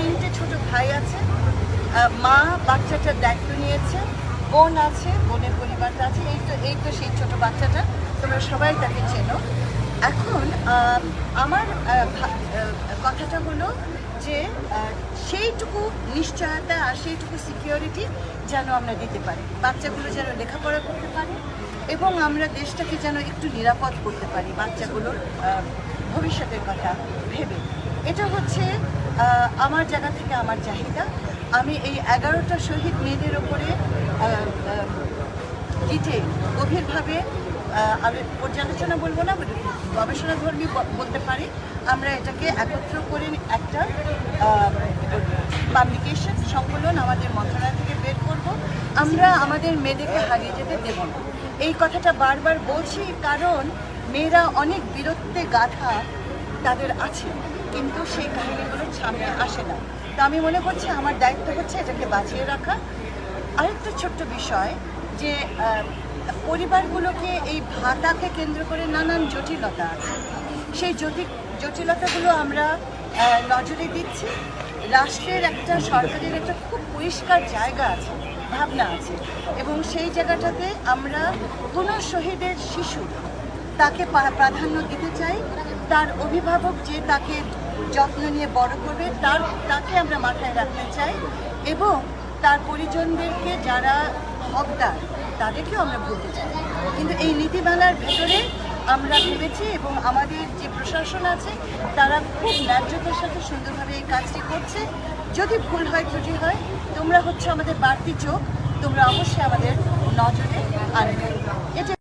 তিনটে ছোট ভাই আছে মা বাচ্চাটার দায়িত্ব নিয়েছে, বোন আছে, বোনের পরিবারটা আছে, এই তো এই তো সেই ছোট বাচ্চাটা, তোমরা সবাই তাকে চেনো। এখন আমার কথাটা হলো যে সেইটুকু নিশ্চয়তা আর সেইটুকু সিকিউরিটি যেন আমরা দিতে পারি, বাচ্চাগুলো যেন লেখাপড়া করতে পারে এবং আমরা দেশটাকে যেন একটু নিরাপদ করতে পারি, বাচ্চাগুলোর ভবিষ্যতের কথা ভেবে। এটা হচ্ছে আমার জায়গা থেকে আমার চাহিদা। আমি এই এগারোটা শহীদ মেয়েদের ওপরে আহ, গভীরভাবে আমি পর্যালোচনা বলব না গবেষণা ধর্মী বলতে পারি। আমরা এটাকে একত্র করে একটা পাবলিকেশন সংকলন আমাদের মন্ত্রণালয় থেকে বের করব। আমরা আমাদের মেয়েদেরকে হারিয়ে যেতে দেব না। এই কথাটা বারবার বলছি কারণ মেয়েরা অনেক বীরত্বে গাথা তাদের আছে। কিন্তু সেই কাহিনীগুলো সামনে আসে না। তো আমি মনে করছি আমার দায়িত্ব হচ্ছে এটাকে বাঁচিয়ে রাখা। আরেকটা ছোট্ট বিষয় যে পরিবারগুলোকে এই ভাতাকে কেন্দ্র করে নানান জটিলতা আছে। সেই জটিল জটিলতাগুলো আমরা নজরে দিচ্ছি। রাষ্ট্রের একটা, সরকারের একটা খুব পরিষ্কার জায়গা আছে, ভাবনা আছে। এবং সেই জায়গাটাতে আমরা কোনো শহীদের শিশু তাকে প্রাধান্য দিতে চাই। তার অভিভাবক যে তাকে যত্ন নিয়ে বড় করবে, তার তাকে আমরা মাথায় রাখতে চাই এবং তার পরিজনদেরকে যারা হকদার, তাদেরকেও আমরা বলতে চাই। কিন্তু এই নীতিমালার ভেতরে আমরা ভেবেছি এবং আমাদের যে প্রশাসন আছে, তারা খুব ন্যায্যতার সাথে সুন্দরভাবে এই কাজটি করছে। যদি ভুল হয়, ত্রুটি হয়, তোমরা হচ্ছে আমাদের বাড়তি চোখ, তোমরা অবশ্যই আমাদের নজরে আনবে। এটা